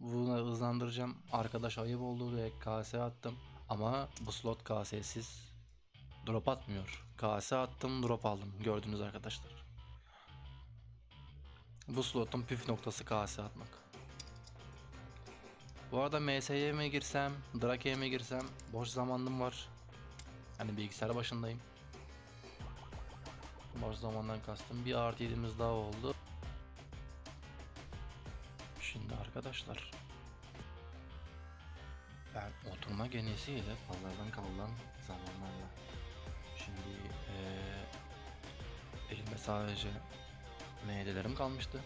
Bunu hızlandıracağım. Arkadaş ayıp oldu diye KS attım. Ama bu slot KS'siz drop atmıyor. KS attım drop aldım. Gördünüz arkadaşlar. Bu slotun püf noktası KS atmak. Bu arada MS'ye mi girsem, Drake'ye mi girsem boş zamanım var. Hani bilgisayar başındayım. Boş zamandan kastım. Bir artı yedimiz daha oldu. Şimdi arkadaşlar ben oturma genesiyle fazladan kalan zamanlarla şimdi eee elimde sadece meyvelerim kalmıştı.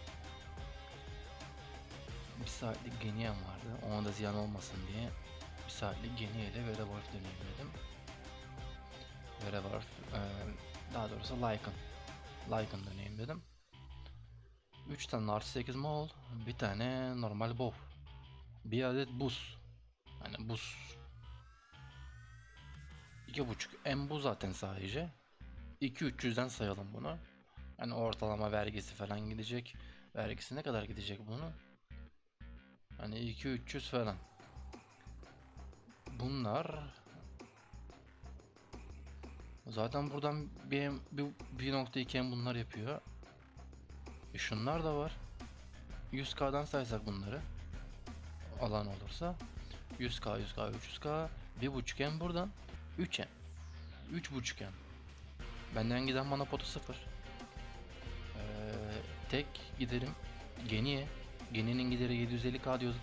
Bir saatlik geniyem vardı. Ona da ziyan olmasın diye bir saatlik geniye ile Werewolf deneyimledim. Werewolf eee daha doğrusu Lycan. Lycan deneyimledim. 3 tane artı 8 mol, bir tane normal bow. Bir adet buz. Hani buz. 2.5 en bu zaten sadece. 2-300'den sayalım bunu. Hani ortalama vergisi falan gidecek. Vergisi ne kadar gidecek bunu? Hani 2-300 falan. Bunlar Zaten buradan bir, bir, 1.2 M bunlar yapıyor. E şunlar da var. 100k'dan saysak bunları. Alan olursa. 100k, 100k, 300k. 1.5 M buradan. 3 M. 3.5 M. Benden giden mana potu 0. Ee, tek giderim Geni'ye. Geni'nin gideri 750k diyorduk.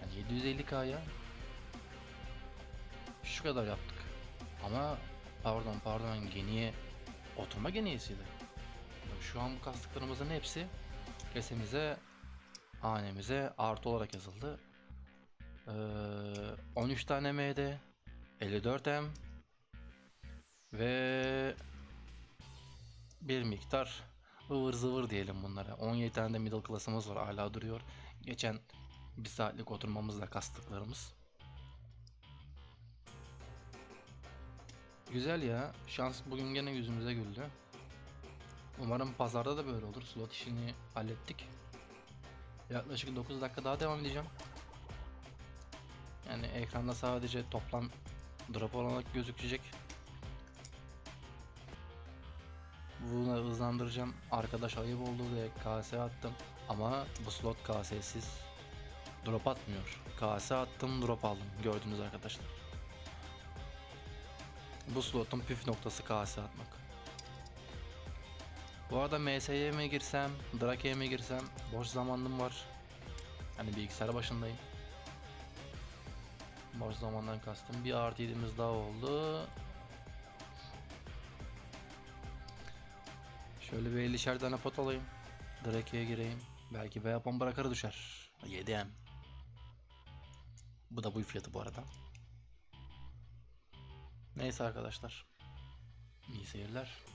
Yani 750k'ya şu kadar yaptık. Ama pardon pardon Geni'ye oturma Geni'siydi. Şu an bu kastıklarımızın hepsi kesemize hanemize artı olarak yazıldı. Ee, 13 tane MD 54 M ve bir miktar ıvır zıvır diyelim bunlara. 17 tane de middle class'ımız var hala duruyor. Geçen bir saatlik oturmamızda kastıklarımız. Güzel ya. Şans bugün gene yüzümüze güldü. Umarım pazarda da böyle olur. Slot işini hallettik. Yaklaşık 9 dakika daha devam edeceğim. Yani ekranda sadece toplam drop olarak gözükecek. Bunu hızlandıracağım. Arkadaş ayıp oldu diye KS attım. Ama bu slot KS'siz drop atmıyor. KS attım drop aldım. Gördünüz arkadaşlar. Bu slotun püf noktası KS atmak. Bu arada MS'ye mi girsem, Drake'ye mi girsem boş zamanım var. Hani bilgisayar başındayım. Boş zamandan kastım. Bir artı daha oldu. Şöyle bir 50'şer tane pot alayım. Drake'ye gireyim. Belki Veapon bırakır düşer. 7M. Bu da bu fiyatı bu arada. Neyse arkadaşlar. İyi seyirler.